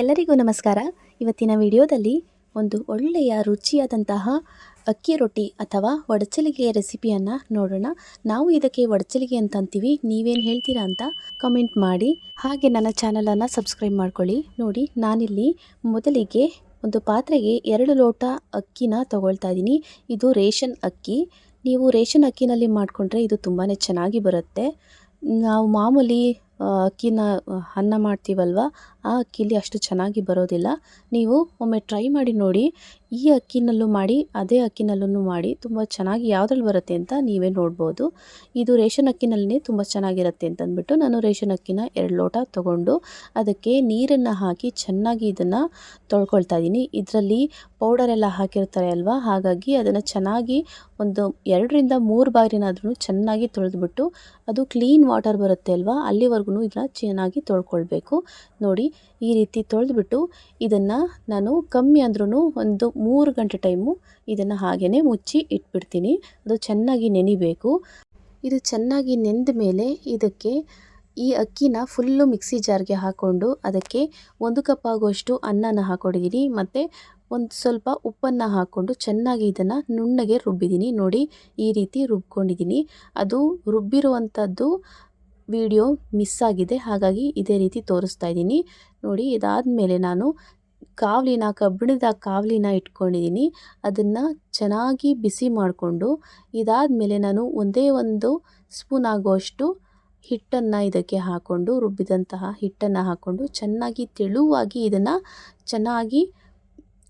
ಎಲ್ಲರಿಗೂ ನಮಸ್ಕಾರ. ಇವತ್ತಿನ ವಿಡಿಯೋದಲ್ಲಿ ಒಂದು ಒಳ್ಳೆಯ ರುಚಿಯಾದಂತಹ ಅಕ್ಕಿ ರೊಟ್ಟಿ ಅಥವಾ ಒಡಚಲಿಗೆಯ ರೆಸಿಪಿಯನ್ನು ನೋಡೋಣ. ನಾವು ಇದಕ್ಕೆ ಒಡಚಲಿಗೆ ಅಂತ ಅಂತೀವಿ. ನೀವೇನು ಹೇಳ್ತೀರಾ ಅಂತ ಕಮೆಂಟ್ ಮಾಡಿ. ಹಾಗೆ ನನ್ನ ಚಾನಲನ್ನು ಸಬ್ಸ್ಕ್ರೈಬ್ ಮಾಡ್ಕೊಳ್ಳಿ. ನೋಡಿ, ನಾನಿಲ್ಲಿ ಮೊದಲಿಗೆ ಒಂದು ಪಾತ್ರೆಗೆ ಎರಡು ಲೋಟ ಅಕ್ಕಿನ ತಗೊಳ್ತಾ ಇದ್ದೀನಿ. ಇದು ರೇಷನ್ ಅಕ್ಕಿ. ನೀವು ರೇಷನ್ ಅಕ್ಕಿನಲ್ಲಿ ಮಾಡಿಕೊಂಡ್ರೆ ಇದು ತುಂಬಾ ಚೆನ್ನಾಗಿ ಬರುತ್ತೆ. ನಾವು ಮಾಮೂಲಿ ಅಕ್ಕಿನ ಅನ್ನ ಮಾಡ್ತೀವಲ್ವ? ಆ ಅಕ್ಕಿಲಿ ಅಷ್ಟು ಚೆನ್ನಾಗಿ ಬರೋದಿಲ್ಲ. ನೀವು ಒಮ್ಮೆ ಟ್ರೈ ಮಾಡಿ ನೋಡಿ. ಈ ಅಕ್ಕಿನಲ್ಲೂ ಮಾಡಿ, ಅದೇ ಅಕ್ಕಿನಲ್ಲೂ ಮಾಡಿ ತುಂಬ ಚೆನ್ನಾಗಿ ಯಾವುದ್ರಲ್ಲಿ ಬರುತ್ತೆ ಅಂತ ನೀವೇ ನೋಡ್ಬೋದು. ಇದು ರೇಷನ್ ಅಕ್ಕಿನಲ್ಲೇ ತುಂಬ ಚೆನ್ನಾಗಿರುತ್ತೆ ಅಂತ ಅಂದ್ಬಿಟ್ಟು ನಾನು ರೇಷನ್ ಅಕ್ಕಿನ ಎರಡು ಲೋಟ ತೊಗೊಂಡು ಅದಕ್ಕೆ ನೀರನ್ನು ಹಾಕಿ ಚೆನ್ನಾಗಿ ಇದನ್ನು ತೊಳ್ಕೊಳ್ತಾ ಇದ್ದೀನಿ ಇದರಲ್ಲಿ ಪೌಡರ್ ಎಲ್ಲ ಹಾಕಿರ್ತಾರೆ ಅಲ್ವಾ? ಹಾಗಾಗಿ ಅದನ್ನು ಚೆನ್ನಾಗಿ ಒಂದು ಎರಡರಿಂದ ಮೂರು ಬಾರಿನಾದ್ರೂ ಚೆನ್ನಾಗಿ ತೊಳೆದ್ಬಿಟ್ಟು ಅದು ಕ್ಲೀನ್ ವಾಟರ್ ಬರುತ್ತೆ ಅಲ್ವಾ? ಅಲ್ಲಿವರೆಗೂ ಇದನ್ನು ಚೆನ್ನಾಗಿ ತೊಳ್ಕೊಳ್ಬೇಕು. ನೋಡಿ, ಈ ರೀತಿ ತೊಳೆದ್ಬಿಟ್ಟು ಇದನ್ನು ನಾನು ಕಮ್ಮಿ ಅಂದ್ರೂ ಒಂದು ಮೂರು ಗಂಟೆ ಟೈಮು ಇದನ್ನು ಹಾಗೆಯೇ ಮುಚ್ಚಿ ಇಟ್ಬಿಡ್ತೀನಿ. ಅದು ಚೆನ್ನಾಗಿ ನೆನಿಬೇಕು. ಇದು ಚೆನ್ನಾಗಿ ನೆಂದ ಮೇಲೆ ಇದಕ್ಕೆ ಈ ಅಕ್ಕಿನ ಫುಲ್ಲು ಮಿಕ್ಸಿ ಜಾರ್ಗೆ ಹಾಕ್ಕೊಂಡು ಅದಕ್ಕೆ ಒಂದು ಕಪ್ ಆಗುವಷ್ಟು ಅನ್ನನ ಹಾಕ್ಕೊಂಡಿದ್ದೀನಿ ಮತ್ತು ಒಂದು ಸ್ವಲ್ಪ ಉಪ್ಪನ್ನು ಹಾಕ್ಕೊಂಡು ಚೆನ್ನಾಗಿ ಇದನ್ನು ನುಣ್ಣಗೆ ರುಬ್ಬಿದ್ದೀನಿ. ನೋಡಿ, ಈ ರೀತಿ ರುಬ್ಕೊಂಡಿದ್ದೀನಿ. ಅದು ರುಬ್ಬಿರುವಂಥದ್ದು ವಿಡಿಯೋ ಮಿಸ್ ಆಗಿದೆ. ಹಾಗಾಗಿ ಇದೇ ರೀತಿ ತೋರಿಸ್ತಾ ಇದ್ದೀನಿ. ನೋಡಿ ಇದಾದ ಮೇಲೆ ನಾನು ಕಾವಲಿನ, ಕಬ್ಬಿಣದ ಕಾವಲಿನ ಇಟ್ಕೊಂಡಿದ್ದೀನಿ ಅದನ್ನು ಚೆನ್ನಾಗಿ ಬಿಸಿ ಮಾಡಿಕೊಂಡು, ಇದಾದಮೇಲೆ ನಾನು ಒಂದೇ ಒಂದು ಸ್ಪೂನ್ ಆಗುವಷ್ಟು ಹಿಟ್ಟನ್ನು ಇದಕ್ಕೆ ಹಾಕ್ಕೊಂಡು ರುಬ್ಬಿದಂತಹ ಹಿಟ್ಟನ್ನು ಹಾಕ್ಕೊಂಡು ಚೆನ್ನಾಗಿ ತೆಳುವಾಗಿ ಇದನ್ನು ಚೆನ್ನಾಗಿ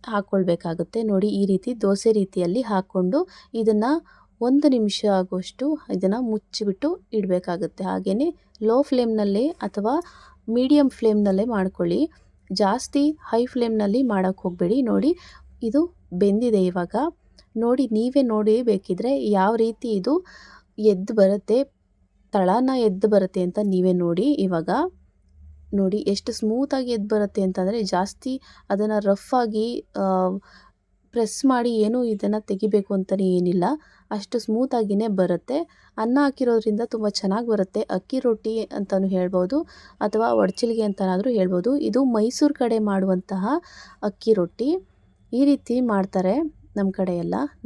ಹಾಕ್ಕೊಳ್ಬೇಕಾಗುತ್ತೆ ನೋಡಿ, ಈ ರೀತಿ ದೋಸೆ ರೀತಿಯಲ್ಲಿ ಹಾಕ್ಕೊಂಡು ಇದನ್ನು ಒಂದು ನಿಮಿಷ ಆಗುವಷ್ಟು ಇದನ್ನು ಮುಚ್ಚಿಬಿಟ್ಟು ಇಡಬೇಕಾಗುತ್ತೆ. ಹಾಗೆಯೇ ಲೋ ಫ್ಲೇಮ್ನಲ್ಲೇ ಅಥವಾ ಮೀಡಿಯಮ್ ಫ್ಲೇಮ್ನಲ್ಲೇ ಮಾಡ್ಕೊಳ್ಳಿ. ಜಾಸ್ತಿ ಹೈ ಫ್ಲೇಮ್ನಲ್ಲಿ ಮಾಡೋಕ್ಕೆ ಹೋಗಬೇಡಿ. ನೋಡಿ, ಇದು ಬೆಂದಿದೆ ಇವಾಗ. ನೋಡಿ, ನೀವೇ ನೋಡಿ ಬೇಕಿದ್ರೆ ಯಾವ ರೀತಿ ಇದು ಎದ್ದು ಬರುತ್ತೆ, ತಳನ ಎದ್ದು ಬರುತ್ತೆ ಅಂತ ನೀವೇ ನೋಡಿ ಇವಾಗ. ನೋಡಿ, ಎಷ್ಟು ಸ್ಮೂತಾಗಿ ಎದ್ದು ಬರುತ್ತೆ ಅಂತಂದರೆ ಜಾಸ್ತಿ ಅದನ್ನು ರಫ್ ಆಗಿ ಪ್ರೆಸ್ ಮಾಡಿ ಏನೂ ಇದನ್ನು ತೆಗಿಬೇಕು ಅಂತಲೇ ಏನಿಲ್ಲ. ಅಷ್ಟು ಸ್ಮೂತಾಗಿಯೇ ಬರುತ್ತೆ. ಅನ್ನ ಹಾಕಿರೋದ್ರಿಂದ ತುಂಬ ಚೆನ್ನಾಗಿ ಬರುತ್ತೆ. ಅಕ್ಕಿ ರೊಟ್ಟಿ ಅಂತಲೂ ಹೇಳ್ಬೋದು ಅಥವಾ ಒಡಚಿಲಿಗೆ ಅಂತನಾದರೂ ಹೇಳ್ಬೋದು. ಇದು ಮೈಸೂರು ಕಡೆ ಮಾಡುವಂತಹ ಅಕ್ಕಿ ರೊಟ್ಟಿ. ಈ ರೀತಿ ಮಾಡ್ತಾರೆ ನಮ್ಮ ಕಡೆ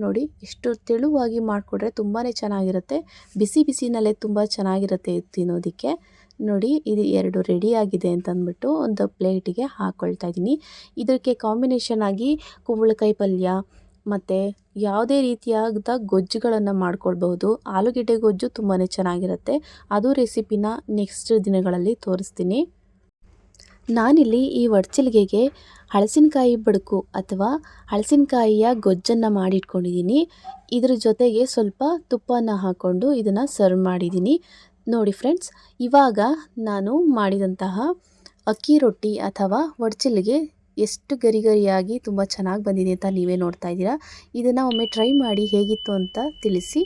ನೋಡಿ, ಎಷ್ಟು ತೆಳುವಾಗಿ ಮಾಡಿಕೊಟ್ರೆ ತುಂಬಾ ಚೆನ್ನಾಗಿರುತ್ತೆ. ಬಿಸಿ ಬಿಸಿನಲ್ಲೇ ತುಂಬ ಚೆನ್ನಾಗಿರುತ್ತೆ ತಿನ್ನೋದಕ್ಕೆ. ನೋಡಿ, ಇದು ಎರಡು ರೆಡಿ ಆಗಿದೆ ಅಂತ ಅಂದ್ಬಿಟ್ಟು ಒಂದು ಪ್ಲೇಟಿಗೆ ಹಾಕ್ಕೊಳ್ತಾ ಇದ್ದೀನಿ. ಇದಕ್ಕೆ ಕಾಂಬಿನೇಷನ್ ಆಗಿ ಕುಂಬಳಕಾಯಿ ಪಲ್ಯ ಮತ್ತು ಯಾವುದೇ ರೀತಿಯಾದ ಗೊಜ್ಜುಗಳನ್ನು ಮಾಡ್ಕೊಳ್ಬಹುದು. ಆಲೂಗೆಡ್ಡೆ ಗೊಜ್ಜು ತುಂಬಾ ಚೆನ್ನಾಗಿರುತ್ತೆ. ಅದು ರೆಸಿಪಿನ ನೆಕ್ಸ್ಟ್ ದಿನಗಳಲ್ಲಿ ತೋರಿಸ್ತೀನಿ. ನಾನಿಲ್ಲಿ ಈ ಒಡ್ಚಲ್ಗೆಗೆ ಹಳಸಿನಕಾಯಿ ಬಡಕು ಅಥವಾ ಹಳಸಿನಕಾಯಿಯ ಗೊಜ್ಜನ್ನು ಮಾಡಿಟ್ಕೊಂಡಿದ್ದೀನಿ. ಇದ್ರ ಜೊತೆಗೆ ಸ್ವಲ್ಪ ತುಪ್ಪನ ಹಾಕ್ಕೊಂಡು ಇದನ್ನು ಸರ್ವ್ ಮಾಡಿದ್ದೀನಿ. ನೋಡಿ ಫ್ರೆಂಡ್ಸ್, ಇವಾಗ ನಾನು ಮಾಡಿದಂತಹ ಅಕ್ಕಿ ರೊಟ್ಟಿ ಅಥವಾ ಒಡ್ಚಲ್ಗೆ ಎಷ್ಟು ಗರಿ ಗರಿಯಾಗಿ ತುಂಬ ಚೆನ್ನಾಗಿ ಬಂದಿದೆ ಅಂತ ನೀವೇ ನೋಡ್ತಾ ಇದ್ದೀರಾ? ಇದನ್ನು ಒಮ್ಮೆ ಟ್ರೈ ಮಾಡಿ ಹೇಗಿತ್ತು ಅಂತ ತಿಳಿಸಿ.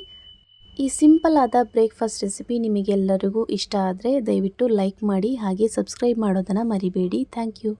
ಈ ಸಿಂಪಲ್ ಆದ ಬ್ರೇಕ್ಫಾಸ್ಟ್ ರೆಸಿಪಿ ನಿಮಗೆಲ್ಲರಿಗೂ ಇಷ್ಟ ಆದರೆ ದಯವಿಟ್ಟು ಲೈಕ್ ಮಾಡಿ ಹಾಗೆ ಸಬ್ಸ್ಕ್ರೈಬ್ ಮಾಡೋದನ್ನು ಮರಿಬೇಡಿ. Thank you.